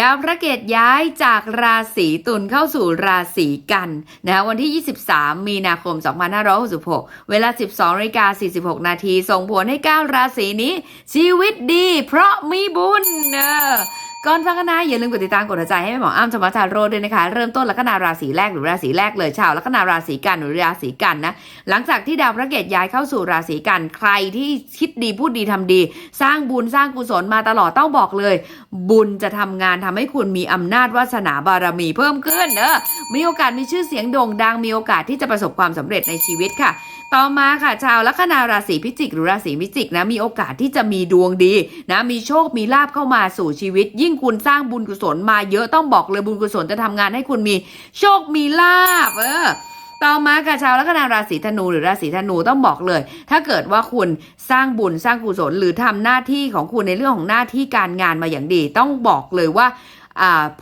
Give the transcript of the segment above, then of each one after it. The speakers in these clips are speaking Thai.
ดาวพระเกตย้ายจากราศีตุลเข้าสู่ราศีกันนะวันที่ 23 มีนาคม 2566 เวลา 12นาฬิกา46 นาที ส่งผลให้ 9 ราศีนี้ ชีวิตดีเพราะมีบุญเนอะ ก่อนฟังกันนะอย่าลืมกดติดตามกดใจให้แม่หมออ้ำธรรมทาโรด้วยนะคะ เริ่มต้นลัคนาราศีแรกหรือราศีแรกเลยชาวลัคนาราศีกันหรือราศีกันนะหลังจากที่ดาวพระเกตย้ายเข้าสู่ราศีกันใครที่คิดดีพูดดีทำดี สร้างบุญสร้างกุศลมาตลอดต้องบอกเลย บุญจะทำงานทำให้คุณมีอำนาจวาสนาบารมีเพิ่มขึ้นเนอะมีโอกาสมีชื่อเสียงโด่งดังมีโอกาสที่จะประสบความสำเร็จในชีวิตค่ะต่อมาค่ะ ชาวลัคนาราศีพิจิก หรือราศีพิจิกนะมีโอกาสที่จะมีดวงดีนะมีโชคมีลาบเข้ามาสู่ชีวิตยิ่งคุณสร้างบุญกุศลมาเยอะต้องบอกเลยบุญกุศลจะทำงานให้คุณมีโชคมีลาบเออต่อมาค่ะชาวลัคนาราศีธนูหรือราศีธนูต้องบอกเลย ถ้าเกิดว่าคุณสร้างบุญสร้างกุศลหรือทำหน้าที่ของคุณในเรื่องของหน้าที่การงานมาอย่างดี ต้องบอกเลยว่า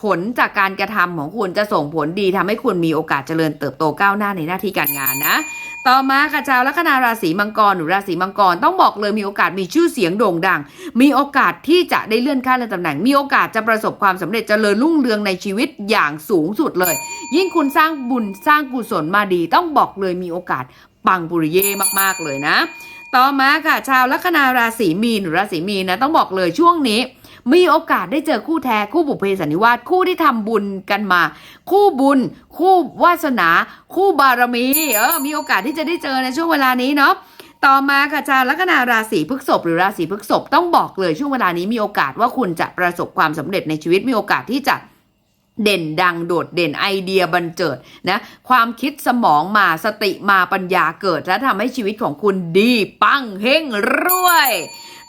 ผลจากการกระทำของคุณจะส่งผลดีทำให้คุณมีโอกาสเจริญเติบโตก้าวหน้าในหน้าที่การงานนะ ต่อมาค่ะชาวลัคนาราศีมังกรหรือราศีมังกรต้องบอกเลยมีโอกาสมีชื่อเสียงโด่งดัง มีโอกาสที่จะได้เลื่อนขั้นเลื่อนตำแหน่ง มีโอกาสจะประสบความสำเร็จเจริญรุ่งเรืองในชีวิตอย่างสูงสุดเลย ยิ่งคุณสร้างบุญสร้างกุศลมาดี ต้องบอกเลยมีโอกาสปังปุริเย่มากๆเลยนะ ต่อมาค่ะชาวลัคนาราศีมีนหรือราศีมีนนะต้องบอกเลยช่วงนี้ มีโอกาสได้เจอคู่แท้คู่บุพเพสันนิวาสคู่ที่ทำบุญกันมา คู่บุญ คู่วาสนา คู่บารมี เออมีโอกาสที่จะได้เจอในช่วงเวลานี้เนาะต่อมาค่ะชาวลัคนาราศีพฤษภหรือราศีพฤษภต้องบอกเลยช่วงเวลานี้มีโอกาสว่าคุณจะประสบความสำเร็จในชีวิตมีโอกาสที่จะเด่นดังโดดเด่นไอเดียบันเจิดนะความคิดสมองมาสติมาปัญญาเกิด และทำให้ชีวิตของคุณดี ปังเฮงรวย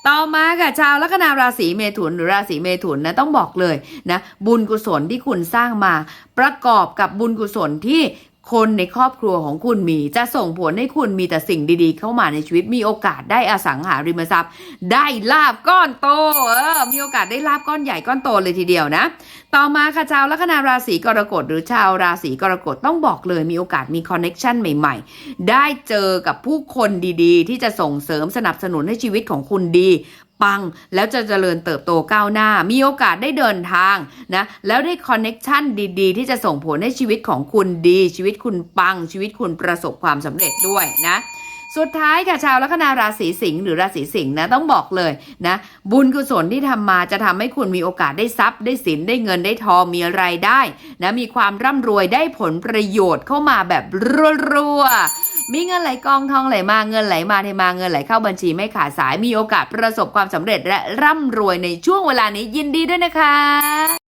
ต่อมาค่ะชาวลัคนาราศีเมถุนหรือราศีเมถุนนะต้องบอกเลยนะบุญกุศลที่คุณสร้างมา ประกอบกับบุญกุศลที่ คนในครอบครัวของคุณมีจะส่งผลให้คุณมีแต่สิ่งดีๆ เข้ามาในชีวิตมีโอกาสได้อสังหาริมทรัพย์ ได้ลาบก้อนโตเออมีโอกาสได้ลาบก้อนใหญ่ก้อนโตเลยทีเดียวนะ ต่อมาค่ะชาวลัคนาราศีกรกฎหรือชาวราศีกรกฎต้องบอกเลยมีโอกาสมีคอนเน็ชันใหม่ ๆ ได้เจอกับผู้คนดีๆ ที่จะส่งเสริมสนับสนุนให้ชีวิตของคุณดี ปังแล้วจะเจริญเติบโตก้าวหน้า มีโอกาสได้เดินทางนะแล้วได้คอนเน็ชันดีๆ ที่จะส่งผลให้ชีวิตของคุณดี ชีวิตคุณปัง ชีวิตคุณประสบความสำเร็จด้วยนะสุดท้ายค่ะชาวลัคนาราศีสิงห์หรือราศีสิงห์นะต้องบอกเลยนะบุญกุศลที่ทำมาจะทำให้คุณมีโอกาสได้ทรัพย์ ได้สินได้เงินได้ทองมีรายได้นะมีความร่ำรวยได้ผลประโยชน์เข้ามาแบบรัวๆ มีเงินไหลกองทองไหลมาเงินไหลมาเทมาเงินไหลเข้าบัญชีไม่ขาดสายมีโอกาสประสบความสำเร็จและร่ำรวยในช่วงเวลานี้ยินดีด้วยนะคะ